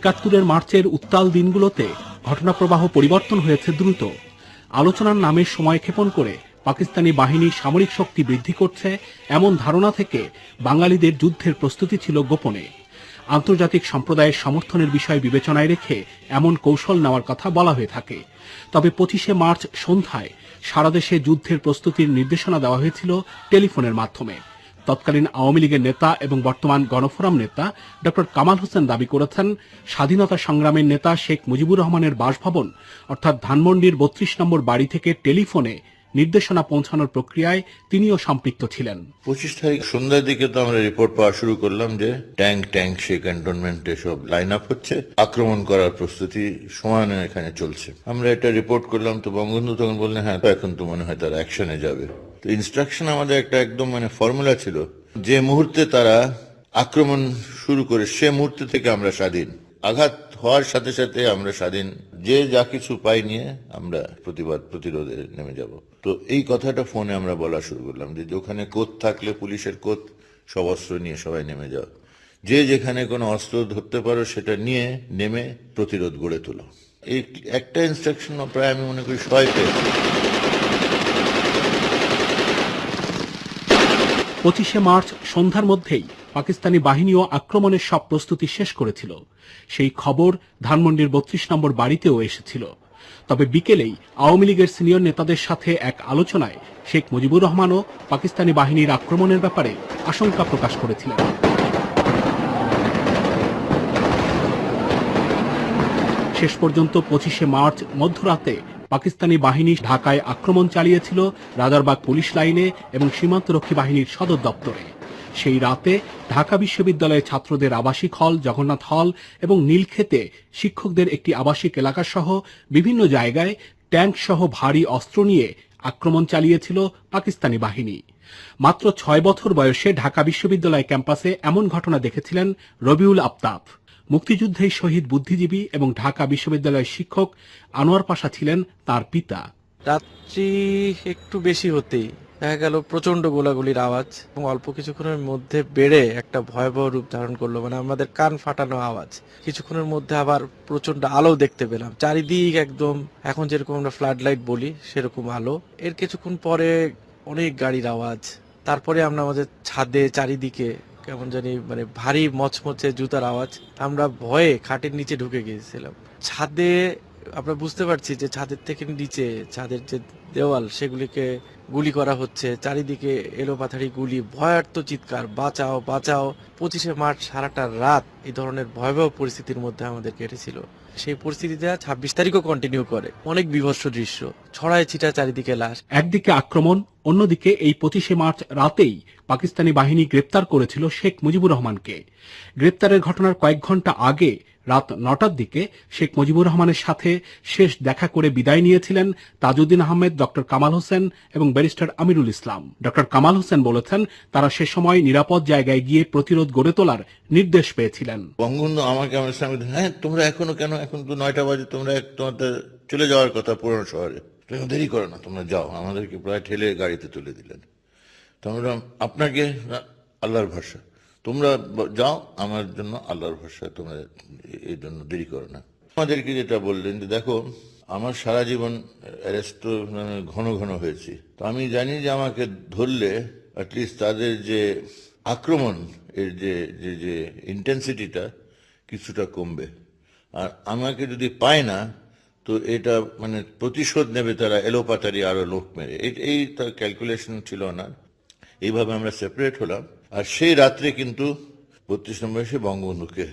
একাত্তরের মার্চের উত্তাল দিনগুলোতে ঘটনাপ্রবাহ পরিবর্তন হয়েছে দ্রুত। আলোচনার নামে সময় ক্ষেপণ করে পাকিস্তানি বাহিনী সামরিক শক্তি বৃদ্ধি করছে এমন ধারণা থেকে বাঙালিদের যুদ্ধের প্রস্তুতি ছিল গোপনে। আন্তর্জাতিক সম্প্রদায়ের সমর্থনের বিষয় বিবেচনায় রেখে এমন কৌশল নেওয়ার কথা বলা হয়ে থাকে। তবে পঁচিশে মার্চ সন্ধ্যায় সারা দেশে যুদ্ধের প্রস্তুতির নির্দেশনা দেওয়া হয়েছিল টেলিফোনের মাধ্যমে। তৎকালীন আওয়ামী লীগের নেতা এবং বর্তমান গণফোরাম নেতা ডক্টর কামাল হোসেন দাবি করেছেন, স্বাধীনতা সংগ্রামের নেতা শেখ মুজিবুর রহমানের বাসভবন, অর্থাৎ ধানমন্ডির বত্রিশ নম্বর বাড়ি থেকে টেলিফোনে নির্দেশনা পৌঁছানোর প্রক্রিয়ায় তিনিও সম্পৃক্ত ছিলেন। পঁচিশ তারিখ সন্ধ্যার দিকে তো আমরা রিপোর্ট পাওয়া শুরু করলাম যে ট্যাঙ্ক ট্যাঙ্ক সে ক্যান্টনমেন্টে সব লাইন আপ হচ্ছে। আক্রমণ করার প্রস্তুতি সমানে এখানে চলছে। আমরা এটা রিপোর্ট করলাম তো বঙ্গবন্ধু তখন বললেন হ্যাঁ এখন তো মনে হয় তারা অ্যাকশনে যাবে। তো ইনস্ট্রাকশন আমাদের একটা একদম মানে ফর্মুলা ছিল। যে মুহূর্তে তারা আক্রমণ শুরু করে, সে মুহূর্তে থেকে আমরা স্বাধীন। আঘাত হওয়ার সাথে সাথে আমরা স্বাধীন। যে যা কিছু পাই নিয়ে আমরা প্রতিবাদ, প্রতিরোধে নেমে যাব। তো এই কথাটা ফোনে আমরা বলা শুরু করলাম যে ওখানে কোত থাকলে পুলিশের কোত, সব অস্ত্র নিয়ে সবাই নেমে যাও। যে যেখানে কোনো অস্ত্র ধরতে পারো সেটা নিয়ে নেমে প্রতিরোধ গড়ে তোলো। এই একটা ইনস্ট্রাকশন প্রায় আমি মনে করি সবাই পেয়েছি। পঁচিশে মার্চ সন্ধ্যার মধ্যেই পাকিস্তানি বাহিনীও আক্রমণের সব প্রস্তুতি শেষ করেছিল। সেই খবর ধানমন্ডির বত্রিশ নম্বর বাড়িতেও এসেছিল। তবে বিকেলেই আওয়ামী লীগের সিনিয়র নেতাদের সাথে এক আলোচনায় শেখ মুজিবুর রহমানও পাকিস্তানি বাহিনীর আক্রমণের ব্যাপারে আশঙ্কা প্রকাশ করেছিলেন। শেষ পর্যন্ত পঁচিশে মার্চ মধ্যরাতে পাকিস্তানি বাহিনী ঢাকায় আক্রমণ চালিয়েছিল রাজারবাগ পুলিশ লাইনে এবং সীমান্তরক্ষী বাহিনীর সদর দপ্তরে। সেই রাতে ঢাকা বিশ্ববিদ্যালয়ের ছাত্রদের আবাসিক হল, জগন্নাথ হল এবং নীলক্ষেতে শিক্ষকদের একটি আবাসিক এলাকা সহ বিভিন্ন জায়গায় ট্যাঙ্ক সহ ভারী অস্ত্র নিয়ে আক্রমণ চালিয়েছিল পাকিস্তানি বাহিনী। মাত্র ছয় বছর বয়সে ঢাকা বিশ্ববিদ্যালয় ক্যাম্পাসে এমন ঘটনা দেখেছিলেন রবিউল আফতাব। মুক্তিযুদ্ধেই শহীদ বুদ্ধিজীবী এবং ঢাকা বিশ্ববিদ্যালয়ের শিক্ষক আনোয়ার পাশা ছিলেন তার পিতা। রাত্রি একটু বেশি হতেই দেখা গেল প্রচণ্ড গোলাগুলির আওয়াজ এবং অল্প কিছুক্ষণের মধ্যে বেড়ে একটা ভয়াবহ রূপ ধারণ করল মানে আমাদের কান ফাটানো আওয়াজ। কিছুক্ষণের মধ্যে আবার প্রচণ্ড আলো দেখতে পেলাম। চারিদিক একদম, এখন যেরকম আমরা ফ্লাড লাইট বলি, সেরকম আলো। এর কিছুক্ষণ পরে অনেক গাড়ির আওয়াজ। তারপরে আমরা আমাদের ছাদে চারিদিকে কেমন জানি মানে ভারী মচমচে জুতার আওয়াজ। আমরা ভয়ে খাটের নিচে ঢুকে গিয়েছিলাম। ছাদে, আমরা বুঝতে পারছি যে ছাদের থেকে নিচে, ছাদের যে দেওয়াল সেগুলিকে গুলি করা হচ্ছে। চারিদিকে এলোপাথারি গুলি ভয়ার্থ চিৎকার, বাঁচাও বাঁচাও। পঁচিশে মার্চ সারাটা রাত এই ধরনের ভয়াবহ পরিস্থিতির মধ্যে আমাদের কেটেছিল। সেই পরিস্থিতিটা ছাব্বিশ তারিখও কন্টিনিউ করে। অনেক বিভৎস দৃশ্য। ছড়ায় ছিটা চারিদিকে লাশ। একদিকে আক্রমণ, অন্যদিকে এই পঁচিশে মার্চ রাতেই পাকিস্তানি বাহিনী গ্রেপ্তার করেছিল শেখ মুজিবুর রহমানকে। গ্রেপ্তারের ঘটনার কয়েক ঘণ্টা আগে রাত নটার দিকে শেখ মুজিবুর রহমানের সাথে শেষ দেখা করে বিদায় নিয়েছিলেন তাজউদ্দিন আহমেদ ডক্টর কামাল হোসেন এবং ব্যারিস্টার আমিরুল ইসলাম। ডক্টর কামাল হোসেন বলেছেন তারা সে সময় নিরাপদ জায়গায় গিয়ে প্রতিরোধ গড়ে তোলার নির্দেশ পেয়েছিলেন। বঙ্গবন্ধু আমাকে আমার বললেন, হ্যাঁ তোমরা এখনও কেন? এখন তো নয়টা বাজে তোমরা তোমাদের চলে যাওয়ার কথা পুরনো শহরে। দেরি করো না তোমরা যাও। আমাদেরকে প্রায় ঠেলে গাড়িতে তুলে দিলেন। তো আমরা আপনাকে আল্লাহর ভরসা। তোমরা যাও, আমার জন্য আল্লাহর ভরসা, তোমরা এই জন্য দেরি করো না। আমাদেরকে যেটা বললেন যে, দেখো, আমার সারা জীবন অ্যারেস্ট মানে ঘন ঘন হয়েছি। তো আমি জানি যে আমাকে ধরলে অ্যাটলিস্ট তাদের যে আক্রমণ, এর যে যে যে ইন্টেন্সিটিটা কিছুটা কমবে। আর আমাকে যদি পায় না, তো এটা মানে প্রতিশোধ নেবে তারা এলোপাতারি আরও লোক মেরে। এই- ক্যালকুলেশন ছিল না। এইভাবে আমরা সেপারেট হলাম। আর সেই রাত্রে কিন্তু বত্রিশ নম্বর এসে বঙ্গবন্ধুকে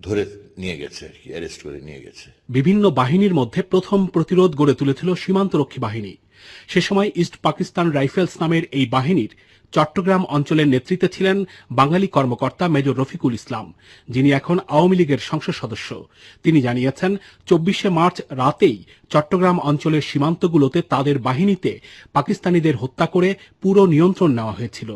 ধরে নিয়ে গেছে আর কি অ্যারেস্ট করে নিয়ে গেছে। বিভিন্ন বাহিনীর মধ্যে প্রথম প্রতিরোধ গড়ে তুলেছিল সীমান্তরক্ষী বাহিনী। সে সময় ইস্ট পাকিস্তান রাইফেলস নামের এই বাহিনীর চট্টগ্রাম অঞ্চলের নেতৃত্বে ছিলেন বাঙালি কর্মকর্তা মেজর রফিকুল ইসলাম, যিনি এখন আওয়ামী লীগের সংসদ সদস্য। তিনি জানিয়েছেন, চব্বিশে মার্চ রাতেই চট্টগ্রাম অঞ্চলের সীমান্তগুলোতে তাদের বাহিনীতে পাকিস্তানিদের হত্যা করে পুরো নিয়ন্ত্রণ নেওয়া হয়েছিল।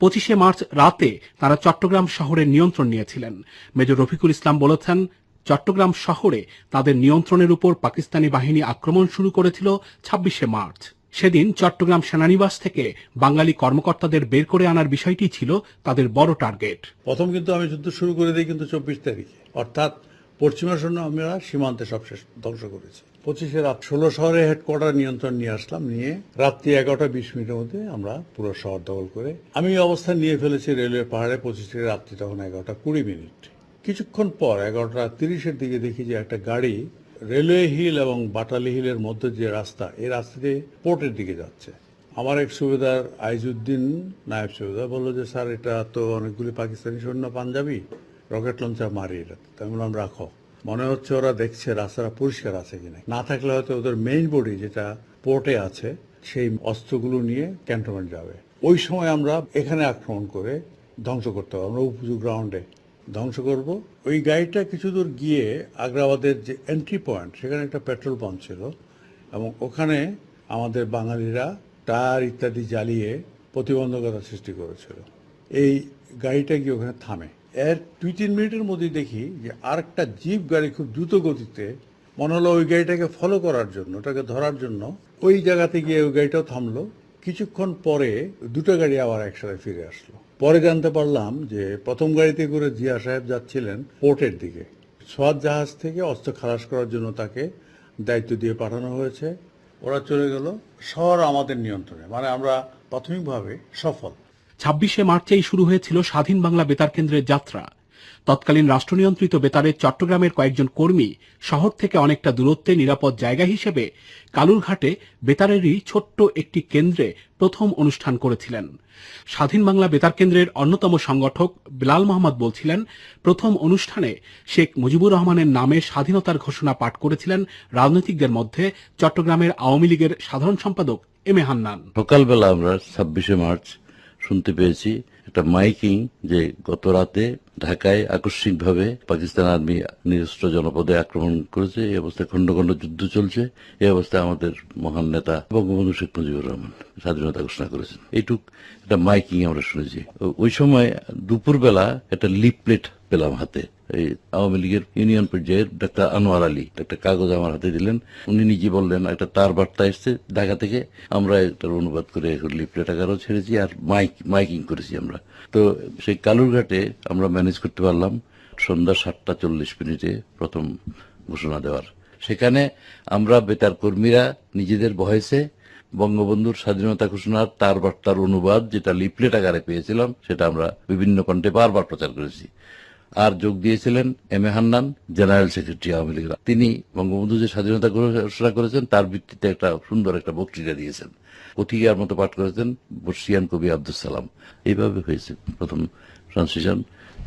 পঁচিশে মার্চ রাতে তারা চট্টগ্রাম শহরের নিয়ন্ত্রণ নিয়েছিলেন। মেজর রফিকুল ইসলাম বলেছেন, চট্টগ্রাম শহরে তাদের নিয়ন্ত্রণের উপর পাকিস্তানি বাহিনী আক্রমণ শুরু করেছিল ছাব্বিশে মার্চ। সেদিন চট্টগ্রাম সেনানিবাস থেকে বাঙালি কর্মকর্তাদের বের করে আনার বিষয়টি ছিল তাদের বড় টার্গেট। প্রথম কিন্তু আমি যুদ্ধ শুরু করে দিই কিন্তু চব্বিশ তারিখে। অর্থাৎ পশ্চিমা সৈন্য আমরা সীমান্তে সব শেষ ধ্বংস করেছি। পঁচিশে রাত ষোলো শহরে হেডকোয়ার্টার নিয়ন্ত্রণ নিয়ে আসলাম, নিয়ে রাত্রি এগারোটা বিশ মিনিটের মধ্যে আমরা পুরো শহর দখল করে আমি অবস্থান নিয়ে ফেলেছি রেলওয়ে পাহাড়ে পঁচিশ রাত্রি তখন এগারোটা কুড়ি মিনিট। কিছুক্ষণ পর এগারোটা তিরিশের দিকে দেখি যে একটা গাড়ি রেলওয়ে হিল এবং বাটালি হিলের মধ্যে যে রাস্তা, এই রাস্তা দিয়ে পোর্টের দিকে যাচ্ছে। আমার এক সুবেদার আইজুদ্দিন নায়েব সুবেদার বলল যে, স্যার, এটা তো অনেকগুলি পাকিস্তানি সৈন্য পাঞ্জাবি, রকেট লঞ্চার মারি এটা। তো আমি বললাম, রাখো। মনে হচ্ছে ওরা দেখছে রাস্তাটা পরিষ্কার আছে কিনা না। থাকলে হয়তো ওদের মেইন বডি যেটা পোর্টে আছে, সেই অস্ত্রগুলো নিয়ে ক্যান্টনমেন্ট যাবে। ওই সময় আমরা এখানে আক্রমণ করে ধ্বংস করতে হবে আমরা উপজু গ্রাউন্ডে ধ্বংস করব। ওই গাড়িটা কিছু দূর গিয়ে আগ্রাবাদের যে এন্ট্রি পয়েন্ট সেখানে একটা পেট্রোল পাম্প ছিল এবং ওখানে আমাদের বাঙালিরা টায়ার ইত্যাদি জ্বালিয়ে প্রতিবন্ধকতা সৃষ্টি করেছিল। এই গাড়িটা গিয়ে ওখানে থামে। এর দুই তিন মিনিটের মধ্যেই দেখি যে আরেকটা জিপ গাড়ি খুব দ্রুত গতিতে মনে হলো ওই গাড়িটাকে ফলো করার জন্য, ওটাকে ধরার জন্য ওই জায়গাতে গিয়ে ওই গাড়িটাও থামলো। কিছুক্ষণ পরে দুটো গাড়ি আবার একসাথে ফিরে আসলো। পরে জানতে পারলাম যে প্রথম গাড়িতে করে জিয়া সাহেব যাচ্ছিলেন পোর্টের দিকে। সোয়াদ জাহাজ থেকে অস্ত্র খালাস করার জন্য তাকে দায়িত্ব দিয়ে পাঠানো হয়েছে। ওরা চলে গেল শহর আমাদের নিয়ন্ত্রণে মানে আমরা প্রাথমিকভাবে সফল। ছাব্বিশে মার্চেই শুরু হয়েছিল স্বাধীন বাংলা বেতার কেন্দ্রের যাত্রা। তৎকালীন রাষ্ট্রনিয়ন্ত্রিত বেতারের চট্টগ্রামের কয়েকজন কর্মী শহর থেকে অনেকটা দূরত্বে নিরাপদ জায়গা হিসেবে কালুরঘাটে বেতারেরই ছোট্ট একটি কেন্দ্রে প্রথম অনুষ্ঠান করেছিলেন। স্বাধীন বাংলা বেতার কেন্দ্রের অন্যতম সংগঠক বিলাল মোহাম্মদ বলছিলেন, প্রথম অনুষ্ঠানে শেখ মুজিবুর রহমানের নামে স্বাধীনতার ঘোষণা পাঠ করেছিলেন রাজনৈতিকদের মধ্যে চট্টগ্রামের আওয়ামী লীগের সাধারণ সম্পাদক এম এ হান্নান। সকালবেলা আমরা ছাব্বিশে মার্চ শুনতে পেয়েছি একটা মাইকিং যে গত রাতে ঢাকায় আকস্মিকভাবে পাকিস্তান আর্মি নিরস্ত্র জনপদে আক্রমণ করেছে, এই অবস্থায় খণ্ড খণ্ড যুদ্ধ চলছে, এই অবস্থায় আমাদের মহান নেতা বঙ্গবন্ধু শেখ মুজিবুর রহমান স্বাধীনতা ঘোষণা করেছেন। এইটুক একটা মাইকিং আমরা শুনেছি। ওই সময় দুপুরবেলা একটা লিপলেট পেলাম হাতে। এই আওয়ামী লীগের ইউনিয়ন পর্যায়ের ডাক্তার আনোয়ার আলী একটা কাগজ আমার হাতে দিলেন। উনি নিজে বললেন, একটা তার বার্তা এসছে ঢাকা থেকে, আমরা এটার অনুবাদ করে লিফলেট আকারও ছেড়েছি আর মাইক, মাইকিং করেছি আমরা। তো সেই কালুরঘাটে আমরা ম্যানেজ করতে পারলাম সন্ধ্যা সাতটা চল্লিশ মিনিটে প্রথম ঘোষণা দেওয়ার। সেখানে আমরা বেতার কর্মীরা নিজেদের ভয়েসে বঙ্গবন্ধুর স্বাধীনতা ঘোষণার তার বার্তার অনুবাদ, যেটা লিফলেট আকারে পেয়েছিলাম, সেটা আমরা বিভিন্ন কণ্ঠে বারবার প্রচার করেছি। আর যোগ দিয়েছিলেন M A Hannan, general secretary Awami League তিনি বঙ্গবন্ধু যে স্বাধীনতা ঘোষণা করেছেন, তার ভিত্তিতে একটা সুন্দর একটা বক্তৃতা দিয়েছেন। কথিকার মতো পাঠ করেছেন বর্ষিয়ান কবি আব্দুল সালাম। এইভাবে হয়েছে প্রথম ট্রান্সলেশন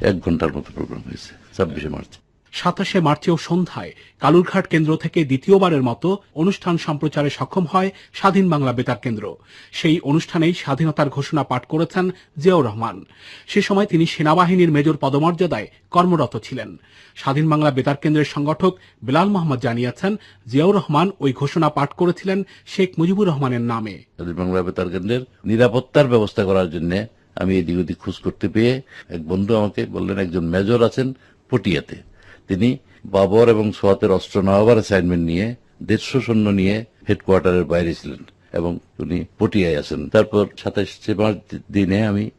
এক ঘণ্টার মতো প্রোগ্রাম হয়েছে, ছাব্বিশে মার্চ। সাতাশে মার্চেও সন্ধ্যায় কালুরঘাট কেন্দ্র থেকে দ্বিতীয়বারের মতো অনুষ্ঠান সম্প্রচারে সক্ষম হয় স্বাধীন বাংলা বেতার কেন্দ্র। সেই অনুষ্ঠানেই স্বাধীনতার ঘোষণা পাঠ করেছেন জিয়াউর রহমান। সে সময় তিনি সেনাবাহিনীর মেজর পদমর্যাদায় কর্মরত ছিলেন। স্বাধীন বাংলা বেতার কেন্দ্রের সংগঠক বিলাল মোহাম্মদ জানিয়েছেন, জিয়াউর রহমান ওই ঘোষণা পাঠ করেছিলেন শেখ মুজিবুর রহমানের নামে। বাংলা বেতার কেন্দ্রের নিরাপত্তার ব্যবস্থা করার জন্য আমি এদিক ওদিক খোঁজ করতে পেয়ে এক বন্ধু আমাকে বললেন, একজন মেজর আছেন পটিয়াতে। তিনি বাবর এবং সোয়াতের অস্ত্র নেওয়ার অ্যাসাইনমেন্ট নিয়ে দেড়শো সৈন্য নিয়ে হেডকোয়ার্টারের বাইরে ছিলেন এবং উনি পটিয়ায় আছেন। তারপর সাতাশে মার্চ দিনে আমি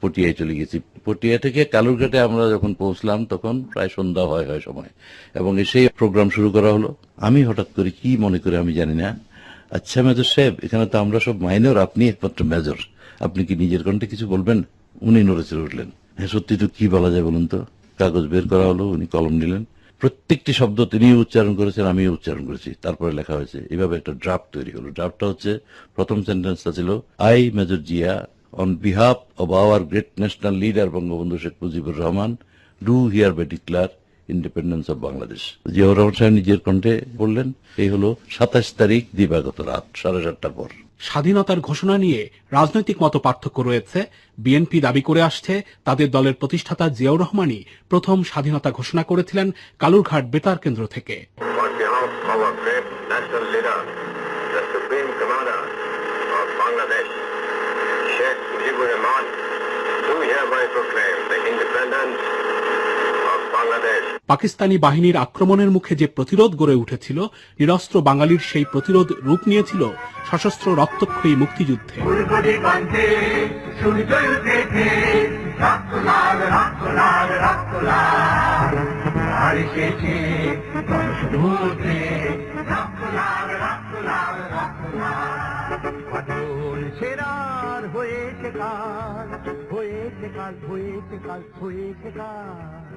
পটিয়ায় চলে গেছি। পটিয়া থেকে কালুরঘাটে আমরা যখন পৌঁছলাম, তখন প্রায় সন্ধ্যা হয় হয় সময়। এবং সেই প্রোগ্রাম শুরু করা হলো। আমি হঠাৎ করে কি মনে করে আমি জানি না। আচ্ছা মেজর সাহেব, এখানে তো আমরা সব মাইনর আপনি একমাত্র মেজর আপনি কি নিজের কণ্ঠে কিছু বলবেন? উনি নড়ে চড়ে উঠলেন। হ্যাঁ সত্যি তো কি বলা যায় বলুন তো? কাগজ বের করা হলো, উনি কলম নিলেন। প্রত্যেকটি শব্দ তিনি উচ্চারণ করেছেন আমি উচ্চারণ করেছি। তারপরে লেখা হয়েছে এইভাবে একটা ড্রাফট তৈরি হলো। ড্রাফটটা হচ্ছে, প্রথম সেন্টেন্সটা ছিল, I, major Zia, on behalf of our great national leader Bangabandhu Sheikh Mujibur Rahman, do hereby declare independence of Bangladesh. Ziaur Rahman সাহেব নিজের কণ্ঠে বললেন, এই হলো সাতাশ তারিখ দিবাগত রাত, সাড়ে সাতটা পর। স্বাধীনতার ঘোষণা নিয়ে রাজনৈতিক মত পার্থক্য রয়েছে। বিএনপি দাবি করে আসছে, তাদের দলের প্রতিষ্ঠাতা জিয়াউর রহমানই প্রথম স্বাধীনতা ঘোষণা করেছিলেন কালুরঘাট বেতার কেন্দ্র থেকে। পাকিস্তানি বাহিনীর আক্রমণের মুখে যে প্রতিরোধ গড়ে উঠেছিল নিরস্ত্র বাঙালির সেই প্রতিরোধ রূপ নিয়েছিল সশস্ত্র রক্তক্ষয়ী মুক্তিযুদ্ধে। কাল হয়েছে কাল হয়েছে কাল হয়েছে কাল।